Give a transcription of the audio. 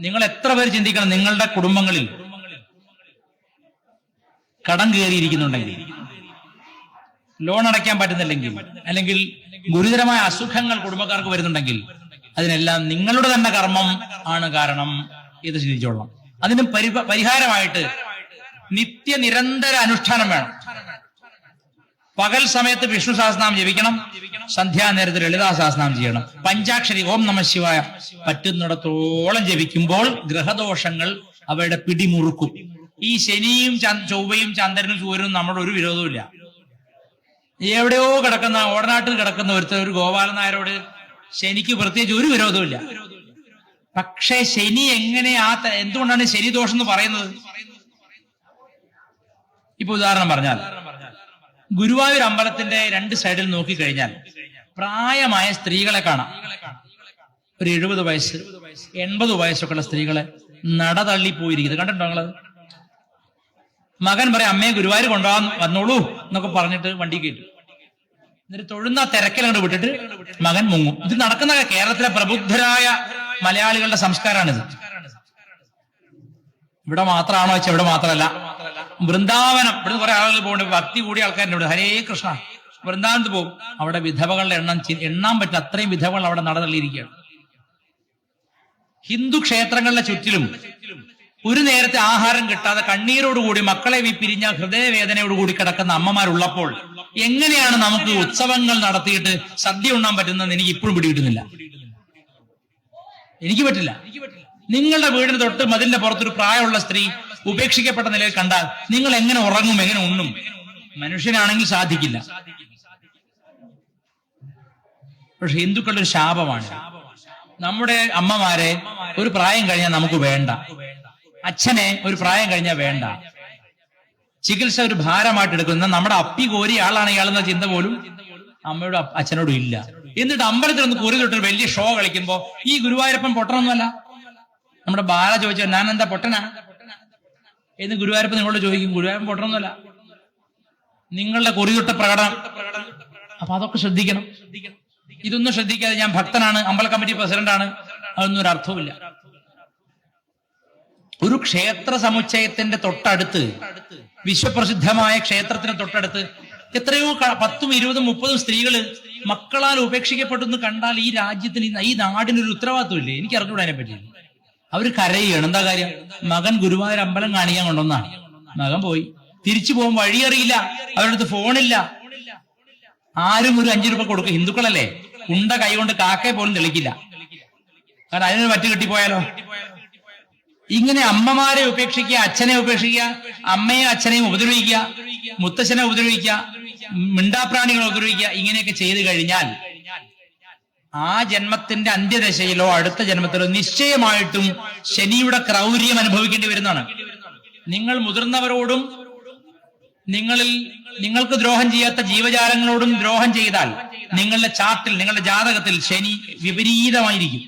നിങ്ങൾ എത്ര പേര് ചിന്തിക്കണം നിങ്ങളുടെ കുടുംബങ്ങളിൽ? കടം കയറിയിരിക്കുന്നുണ്ടെങ്കിൽ. ലോൺ അടയ്ക്കാൻ പറ്റുന്നില്ലെങ്കിൽ അല്ലെങ്കിൽ ഗുരുതരമായ അസുഖങ്ങൾ കുടുംബക്കാർക്ക് വരുന്നുണ്ടെങ്കിൽ അതിനെല്ലാം നിങ്ങളുടെ തന്നെ കർമ്മം ആണ് കാരണം ഇത് ചിന്തിച്ചോളണം. അതിന് പരിഹാരമായിട്ട് നിത്യ നിരന്തര അനുഷ്ഠാനം വേണം. പകൽ സമയത്ത് വിഷ്ണു സഹസ്രനാമം ജപിക്കണം. സന്ധ്യാനേരത്ത് ലളിതാ സഹസ്രനാമം ചെയ്യണം. പഞ്ചാക്ഷരി ഓം നമ ശിവായ പറ്റുന്നിടത്തോളം ജപിക്കുമ്പോൾ ഗ്രഹദോഷങ്ങൾ അവയുടെ പിടിമുറുക്കും. ഈ ശനിയും ചൊവ്വയും ചന്ദ്രനും സൂര്യനും നമ്മുടെ ഒരു വിരോധമില്ല എവിടെയോ കിടക്കുന്ന ഓടനാട്ടിൽ കിടക്കുന്ന ഒരുത്തർ ഒരു ഗോപാലൻ നായരോട് ശനിക്ക് പ്രത്യേകിച്ച് ഒരു വിരോധമില്ല പക്ഷേ ശനി എങ്ങനെ ആ എന്തുകൊണ്ടാണ് ശനി ദോഷം എന്ന് പറയുന്നത്? ഇപ്പൊ ഉദാഹരണം പറഞ്ഞാൽ ഗുരുവായൂർ അമ്പലത്തിന്റെ രണ്ട് സൈഡിൽ നോക്കിക്കഴിഞ്ഞാൽ പ്രായമായ സ്ത്രീകളെ കാണാം. ഒരു എഴുപത് വയസ്സ് എൺപത് വയസ്സൊക്കെ ഉള്ള സ്ത്രീകളെ നട തള്ളി പോയിരിക്കുന്നത്. കണ്ടിട്ടുണ്ടോ നിങ്ങളത് മകൻ പറയാം അമ്മയെ ഗുരുവായൂർ കൊണ്ടുപോകാൻ വന്നോളൂ എന്നൊക്കെ പറഞ്ഞിട്ട് വണ്ടി കേട്ടു എന്നിട്ട് തൊഴുന്ന തിരക്കിലങ്ങോട്ട് വിട്ടിട്ട് മകൻ മുങ്ങും. ഇത് നടക്കുന്ന കേരളത്തിലെ പ്രബുദ്ധരായ മലയാളികളുടെ സംസ്കാരമാണിത്. ഇവിടെ മാത്രമാണോ വെച്ചാൽ ഇവിടെ മാത്രമല്ല. വൃന്ദാവനം. ഇവിടുന്ന് കുറെ ആളുകൾ പോകുന്നുണ്ട് ഭക്തി കൂടിയ ആൾക്കാരുണ്ട് ഹരേ കൃഷ്ണ. വൃന്ദാവനത്ത് പോകും. അവിടെ വിധവകളുടെ എണ്ണം എണ്ണാൻ പറ്റും അത്രയും വിധവകൾ അവിടെ നടതള്ളിയിരിക്കുകയാണ് ഹിന്ദു ക്ഷേത്രങ്ങളുടെ ചുറ്റിലും ഒരു നേരത്തെ ആഹാരം കിട്ടാതെ കണ്ണീരോടുകൂടി മക്കളെ പിരിഞ്ഞ ഹൃദയവേദനയോടുകൂടി കിടക്കുന്ന അമ്മമാരുള്ളപ്പോൾ എങ്ങനെയാണ് നമുക്ക് ഉത്സവങ്ങൾ നടത്തിയിട്ട് സദ്യ ഉണ്ണാൻ പറ്റുന്നതെന്ന് എനിക്ക് ഇപ്പോഴും പിടികിട്ടുന്നില്ല. എനിക്ക് പറ്റില്ല. നിങ്ങളുടെ വീടിന് തൊട്ട് മതിലിന്റെ പുറത്തൊരു പ്രായമുള്ള സ്ത്രീ ഉപേക്ഷിക്കപ്പെട്ട നിലയിൽ കണ്ടാൽ നിങ്ങൾ എങ്ങനെ ഉറങ്ങും എങ്ങനെ ഉണ്ണും? മനുഷ്യനാണെങ്കിൽ സാധിക്കില്ല. പക്ഷെ ഹിന്ദുക്കളുടെ ഒരു ശാപമാണ്. നമ്മുടെ അമ്മമാരെ ഒരു പ്രായം കഴിഞ്ഞാൽ നമുക്ക് വേണ്ട. അച്ഛനെ ഒരു പ്രായം കഴിഞ്ഞാൽ വേണ്ട. ചികിത്സ ഒരു ഭാരമായിട്ട് എടുക്കുന്ന നമ്മുടെ അപ്പി കോരി ആളാണ് ഇയാളെന്ന ചിന്ത പോലും അമ്മയോടും അച്ഛനോടും ഇല്ല. എന്നിട്ട് അമ്പലത്തിൽ ഒന്ന് കുറി തൊട്ട് വലിയ ഷോ കളിക്കുമ്പോ ഈ ഗുരുവായൂരപ്പൻ പൊട്ടണമെന്നല്ല നമ്മുടെ ബാല ചോദിച്ചോ ഞാൻ എന്താ പൊട്ടനാ? എന്ന് ഗുരുവായൂരപ്പൻ നിങ്ങളോട് ചോദിക്കും ഗുരുവായൂരപ്പൻ പൊട്ടണമെന്നല്ല നിങ്ങളുടെ കൊറിയൊട്ട പ്രകടനം. അപ്പൊ അതൊക്കെ ശ്രദ്ധിക്കണം. ഇതൊന്നും ശ്രദ്ധിക്കാതെ ഞാൻ ഭക്തനാണ് അമ്പല കമ്മിറ്റി പ്രസിഡന്റാണ്. അതൊന്നും ഒരു അർത്ഥവുമില്ല. ഒരു ക്ഷേത്ര സമുച്ചയത്തിന്റെ തൊട്ടടുത്ത് വിശ്വപ്രസിദ്ധമായ ക്ഷേത്രത്തിന്റെ തൊട്ടടുത്ത് എത്രയോ പത്തും ഇരുപതും മുപ്പതും സ്ത്രീകൾ മക്കളാൽ ഉപേക്ഷിക്കപ്പെട്ടു എന്ന് കണ്ടാൽ ഈ രാജ്യത്തിന് ഈ- ഈ നാടിനൊരു ഉത്തരവാദിത്വമില്ലേ? എനിക്ക് അറിഞ്ഞൂടാ അതിനെ പറ്റി അവർ കരയുകയാണ്. എന്താ കാര്യം? മകൻ ഗുരുവായൂർ അമ്പലം കാണിക്കാൻ കൊണ്ടുവന്നാണ് മകൻ പോയി. തിരിച്ചു പോകാൻ വഴിയറിയില്ല അവരടുത്ത് ഫോണില്ല. ആരും ഒരു അഞ്ചു രൂപ കൊടുക്കും ഹിന്ദുക്കളല്ലേ? ഉണ്ട കൈ കൊണ്ട് കാക്കയെ പോലും തെളിക്കില്ല. കാരണം അതിനൊരു മറ്റു കിട്ടിപ്പോയാലോ? ഇങ്ങനെ അമ്മമാരെ ഉപേക്ഷിക്കുക അച്ഛനെ ഉപേക്ഷിക്കുക അമ്മയും അച്ഛനെയും ഉപദ്രവിക്കുക മുത്തച്ഛനെ ഉപദ്രവിക്കുക മിണ്ടാപ്രാണികളെ ഉപദ്രവിക്കുക ഇങ്ങനെയൊക്കെ ചെയ്തു കഴിഞ്ഞാൽ ആ ജന്മത്തിന്റെ അന്ത്യദശയിലോ അടുത്ത ജന്മത്തിലോ നിശ്ചയമായിട്ടും ശനിയുടെ ക്രൗര്യം അനുഭവിക്കേണ്ടി വരുന്നതാണ്. നിങ്ങൾ മുതിർന്നവരോടും നിങ്ങളിൽ നിങ്ങൾക്ക് ദ്രോഹം ചെയ്യാത്ത ജീവജാലങ്ങളോടും ദ്രോഹം ചെയ്താൽ നിങ്ങളുടെ ചാർട്ടിൽ നിങ്ങളുടെ ജാതകത്തിൽ ശനി വിപരീതമായിരിക്കും.